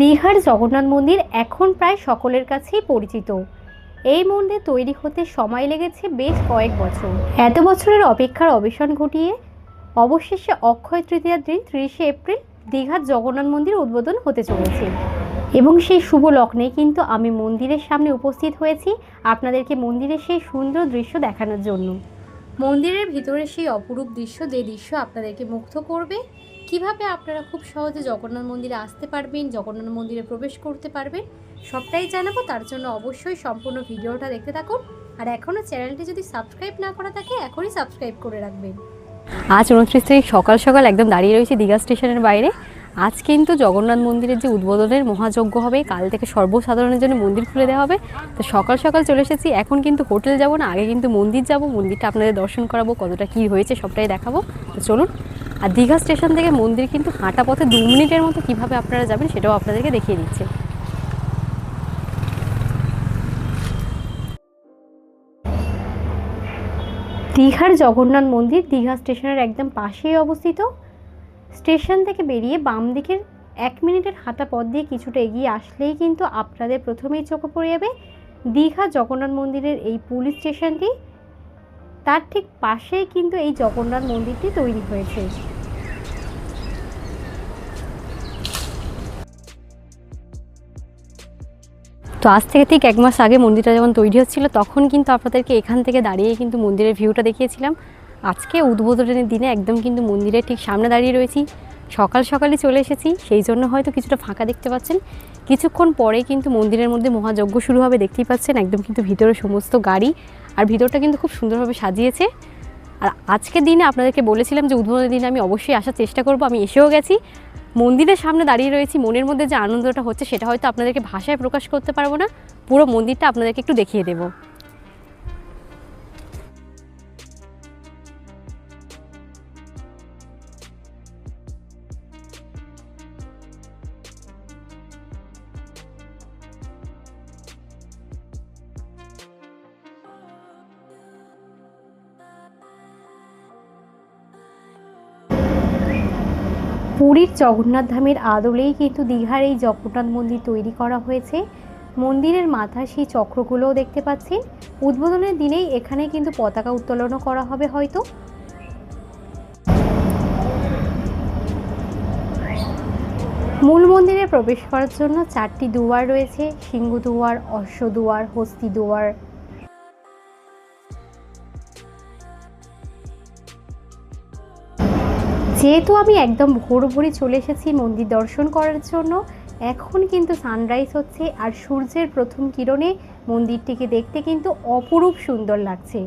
দীঘার জগন্নাথ মন্দির এখন প্রায় সকলের কাছেই পরিচিত। এই মন্দির তৈরি হতে সময় লেগেছে বেশ কয়েক বছর। এত বছরের অপেক্ষার অবসান ঘটিয়ে অবশেষে অক্ষয় তৃতীয়ার দিন ত্রিশে এপ্রিল দীঘার জগন্নাথ মন্দির উদ্বোধন হতে চলেছে। এবং সেই শুভ লগ্নে কিন্তু আমি মন্দিরের সামনে উপস্থিত হয়েছি আপনাদেরকে মন্দিরের সেই সুন্দর দৃশ্য দেখানোর জন্য। মন্দিরের ভিতরে সেই অপরূপ দৃশ্য যে দৃশ্য আপনাদেরকে মুগ্ধ করবে কীভাবে আপনারা খুব সহজে জগন্নাথ মন্দিরে আসতে পারবেন, জগন্নাথ মন্দিরে প্রবেশ করতে পারবেন, সবটাই জানাব। তার জন্য অবশ্যই সম্পূর্ণ ভিডিওটা দেখতে থাকুন। আর এখনও চ্যানেলটি যদি সাবস্ক্রাইব না করা থাকে, এখনই সাবস্ক্রাইব করে রাখবেন। আজ উনত্রিশ তারিখ, সকাল সকাল একদম দাঁড়িয়ে রয়েছে দীঘা স্টেশনের বাইরে। আজ কিন্তু জগন্নাথ মন্দিরের যে উদ্বোধনের মহাযজ্ঞ হবে, কাল থেকে সর্বসাধারণের জন্য মন্দির খুলে দেওয়া হবে। তো সকাল সকাল চলে এসেছি। এখন কিন্তু হোটেল যাব না, আগে কিন্তু মন্দির যাব, মন্দিরটা আপনাদের দর্শন করাবো, কতটা কী হয়েছে সবটাই দেখাবো। তো চলুন আর দীঘা স্টেশন থেকে মন্দির কিন্তু হাঁটা পথে দু মিনিটের মতো কীভাবে আপনারা যাবেন সেটাও আপনাদেরকে দেখিয়ে দিচ্ছে। দীঘার জগন্নাথ মন্দির দীঘা স্টেশনের একদম পাশেই অবস্থিত। স্টেশন থেকে বেরিয়ে বাম দিকের এক মিনিটের হাঁটা পথ দিয়ে কিছুটা এগিয়ে আসলেই কিন্তু আপনাদের প্রথমেই চোখে পড়ে যাবে দীঘা জগন্নাথ মন্দিরের এই পুলিশ স্টেশনটি। তার ঠিক পাশেই কিন্তু এই জগন্নাথ মন্দিরটি তৈরি হয়েছে। তো আজ থেকে ঠিক এক মাস আগে মন্দিরটা যখন তৈরি হচ্ছিল, তখন কিন্তু আপনাদেরকে এখান থেকে দাঁড়িয়ে কিন্তু মন্দিরের ভিউটা দেখিয়েছিলাম। আজকে উদ্বোধনের দিনে একদম কিন্তু মন্দিরের ঠিক সামনে দাঁড়িয়ে রয়েছি। সকাল সকালে চলে এসেছি, সেই জন্য হয়তো কিছুটা ফাঁকা দেখতে পাচ্ছেন। কিছুক্ষণ পরে কিন্তু মন্দিরের মধ্যে মহাযজ্ঞ শুরু হবে, দেখতেই পাচ্ছেন একদম কিন্তু ভিতরে সমস্ত গাড়ি। আর ভিতরটা কিন্তু খুব সুন্দরভাবে সাজিয়েছে। আর আজকের দিনে আপনাদেরকে বলেছিলাম যে উদ্বোধনের দিনে আমি অবশ্যই আসার চেষ্টা করব, আমি এসেও গেছি। মন্দিরের সামনে দাঁড়িয়ে রয়েছি, মনের মধ্যে যে আনন্দটা হচ্ছে সেটা হয়তো আপনাদেরকে ভাষায় প্রকাশ করতে পারব না। পুরো মন্দিরটা আপনাদেরকে একটু দেখিয়ে দেবো। পুরীর জগন্নাথ ধামের আদলেই কিন্তু দীঘার এই জগন্নাথ মন্দির তৈরি করা হয়েছে। মন্দিরের মাথা সেই চক্রগুলোও দেখতে পাচ্ছেন উদ্বোধনের দিনেই এখানে কিন্তু পতাকা উত্তোলনও করা হবে হয়তো। মূল মন্দিরে প্রবেশ করার জন্য চারটি দুয়ার রয়েছে। সিংহ দুয়ার অশ্ব দুয়ার হস্তি দুয়ার যেহেতু আমি একদম ভোর ভোরে চলে এসেছি মন্দির দর্শন করার জন্য এখন কিন্তু সানরাইজ হচ্ছে আর সূর্যের প্রথম কিরণে মন্দিরটিকে দেখতে কিন্তু অপরূপ সুন্দর লাগছে।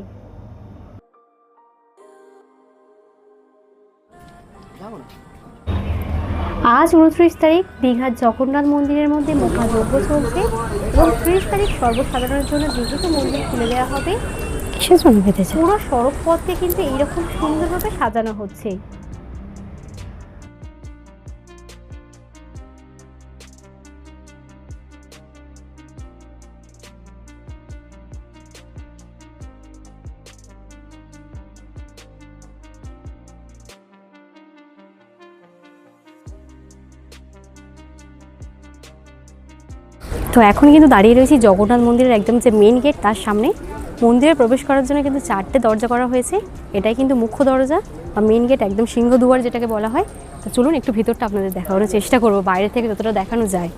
আজ উনত্রিশ তারিখ দীঘার জগন্নাথ মন্দিরের মধ্যে মহাযজ্ঞ চলছে এবং ত্রিশ তারিখ সর্বসাধারণের জন্য যেহেতু মন্দির খুলে দেওয়া হবে। পুরো সড়ক পথকে কিন্তু এইরকম সুন্দরভাবে সাজানো হচ্ছে। তো এখন কিন্তু দাঁড়িয়ে রয়েছি জগন্নাথ মন্দিরের একদম যে মেন গেট তার সামনে। মন্দিরে প্রবেশ করার জন্য কিন্তু চারটে দরজা করা হয়েছে। এটাই কিন্তু মুখ্য দরজা বা মেন গেট একদম সিংহদুয়ার যেটাকে বলা হয়। তো চলুন একটু ভিতরটা আপনাদের দেখানোর চেষ্টা করব, বাইরে থেকে যতটা দেখানো যায়।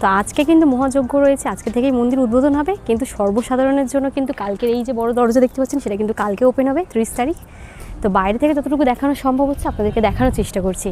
তো আজকে কিন্তু মহাযজ্ঞ রয়েছে। আজকে থেকেই মন্দির উদ্বোধন হবে। কিন্তু সর্বসাধারণের জন্য কিন্তু কালকের এই যে বড় দরজা দেখতে পাচ্ছেন, সেটা কিন্তু কালকে ওপেন হবে, ত্রিশ তারিখ। তো বাইরে থেকে যতটুকু দেখানো সম্ভব হচ্ছে, আপনাদেরকে দেখানোর চেষ্টা করছি।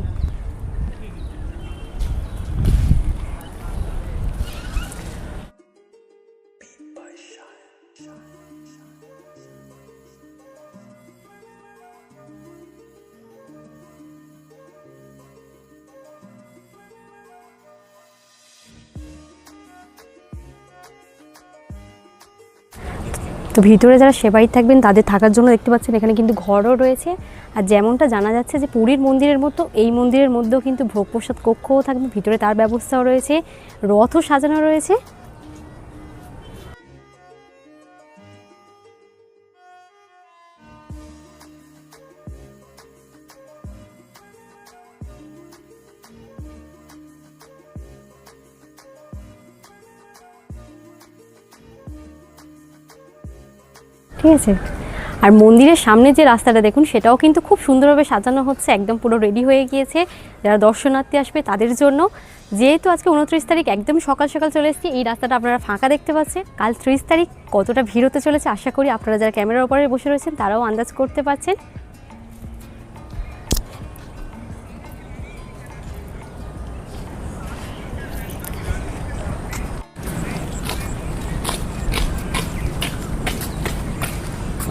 তো ভিতরে যারা সেবাই থাকবেন, তাদের থাকার জন্য দেখতে পাচ্ছেন এখানে কিন্তু ঘরও রয়েছে। আর যেমনটা জানা যাচ্ছে যে পুরীর মন্দিরের মতো এই মন্দিরের মধ্যেও কিন্তু ভোগ প্রসাদ কক্ষও থাকবে। ভিতরে তার ব্যবস্থাও রয়েছে। রথও সাজানো রয়েছে। ঠিক আছে আর মন্দিরের সামনে যে রাস্তাটা দেখুন, সেটাও কিন্তু খুব সুন্দরভাবে সাজানো হচ্ছে, একদম পুরো রেডি হয়ে গিয়েছে। যারা দর্শনার্থী আসবে তাদের জন্য। যেহেতু আজকে উনত্রিশ তারিখ, একদম সকাল সকাল চলে এসেছি, এই রাস্তাটা আপনারা ফাঁকা দেখতে পাচ্ছেন। কাল ত্রিশ তারিখ কতটা ভিড় হতে চলেছে, আশা করি আপনারা যারা ক্যামেরার ওপরে বসে রয়েছেন, তারাও আন্দাজ করতে পারছেন।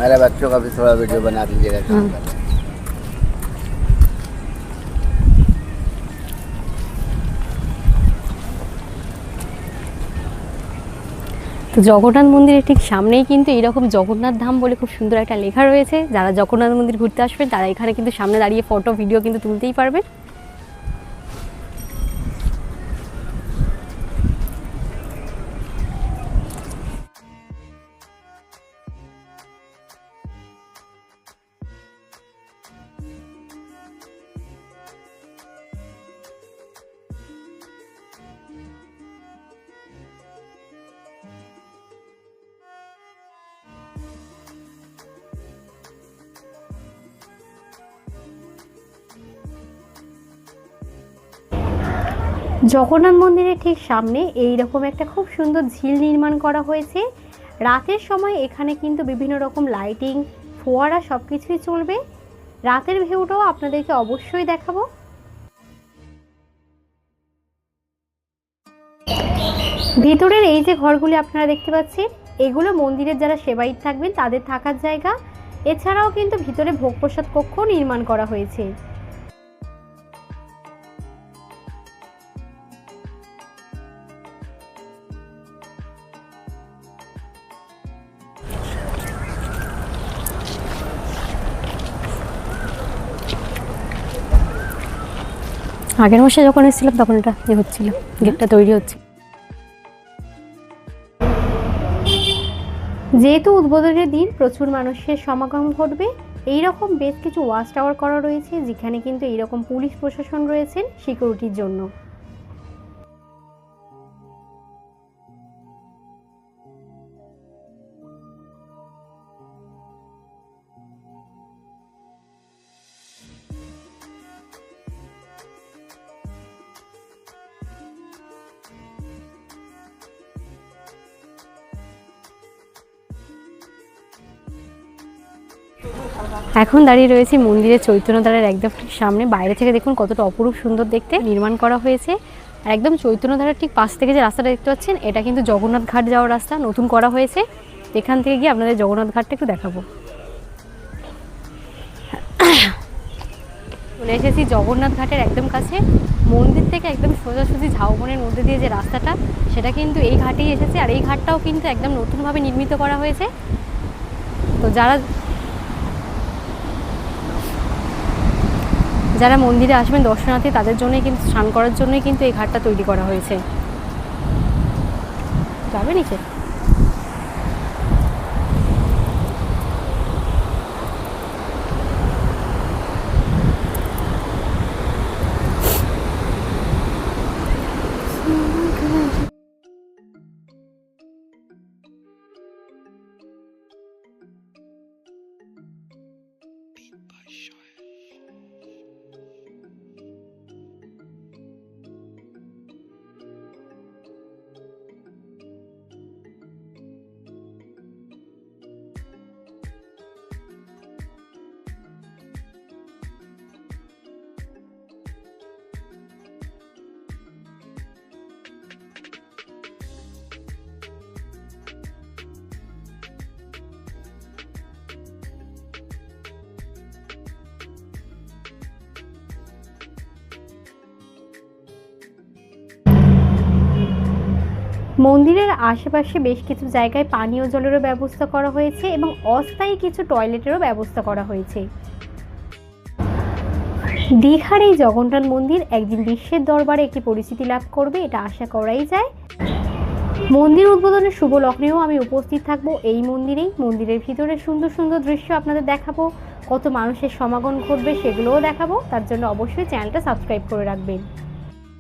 मेरे बच्चों का भी थोड़ा वीडियो बना दीजिएगा काम कर रहे हैं। তো জগন্নাথ মন্দিরের ঠিক সামনেই কিন্তু এরকম জগন্নাথ ধাম বলে খুব সুন্দর একটা লেখা রয়েছে যারা জগন্নাথ মন্দির ঘুরতে আসবেন তারা এখানে কিন্তু সামনে দাঁড়িয়ে ফটো ভিডিও কিন্তু তুলতেই পারবেন জগন্নাথ মন্দিরের ঠিক সামনে এই রকম একটা খুব সুন্দর ঝিল নির্মাণ করা হয়েছে। রাতের সময় এখানে কিন্তু বিভিন্ন রকম লাইটিং ফোয়ারা সব কিছুই চলবে। রাতের ভিউটাও আপনাদেরকে অবশ্যই দেখাবো। ভিতরের এই যে ঘরগুলি আপনারা দেখতে পাচ্ছেন, এগুলো মন্দিরের যারা সেবায়িত থাকবেন তাদের থাকার জায়গা। এছাড়াও কিন্তু ভিতরে ভোগ প্রসাদ কক্ষ নির্মাণ করা হয়েছে। আগের মাসে যখন এসেছিলাম তখন এটা ইয়ে হচ্ছিল, গেটটা তৈরি হচ্ছে। যেহেতু উদ্বোধনের দিন প্রচুর মানুষের সমাগম ঘটবে, এইরকম বেশ কিছু ওয়াচ টাওয়ার করা রয়েছে, যেখানে কিন্তু এইরকম পুলিশ প্রশাসন রয়েছেন সিকিউরিটির জন্য। এখন দাঁড়িয়ে রয়েছে মন্দিরের চৈতন্যধারের একদম ঠিক সামনে। বাইরে থেকে দেখুন কতটা অপরূপ সুন্দর দেখতে। নির্মাণ করা হয়েছে। আর একদম চৈতন্যধারের ঠিক পাশ থেকে যে রাস্তাটা দেখতে পাচ্ছেন, এটা কিন্তু জগন্নাথ ঘাট যাওয়ার রাস্তা। নতুন করা হয়েছে। এখান থেকে গিয়ে আপনাদের জগন্নাথ ঘাটটা একটু দেখাবো। চলে এসেছি জগন্নাথ ঘাটের একদম কাছে। মন্দির থেকে একদম সোজাসুজি ঝাউবনের মধ্যে দিয়ে যে রাস্তাটা, সেটা কিন্তু এই ঘাটেই এসেছে। আর এই ঘাটটাও কিন্তু একদম নতুনভাবে নির্মিত করা হয়েছে। তো যারা যারা মন্দিরে আসবেন দর্শনার্থী, তাদের জন্যই কিন্তু, স্নান করার জন্যই কিন্তু এই ঘাটটা তৈরি করা হয়েছে। যাবে নিচে? মন্দিরের আশেপাশে বেশ কিছু জায়গায় পানীয় জলেরও ব্যবস্থা করা হয়েছে এবং অস্থায়ী কিছু টয়লেটেরও ব্যবস্থা করা হয়েছে। দীঘার এই জগন্নাথ মন্দির একদিন বিশ্বের দরবারে একটি পরিচিতি লাভ করবে, এটা আশা করাই যায়। মন্দির উদ্বোধনের শুভ লগ্নেও আমি উপস্থিত থাকব এই মন্দিরেই। মন্দিরের ভিতরে সুন্দর সুন্দর দৃশ্য আপনাদের দেখাবো, কত মানুষের সমাগম ঘটবে সেগুলোও দেখাবো। তার জন্য অবশ্যই চ্যানেলটা সাবস্ক্রাইব করে রাখবেন।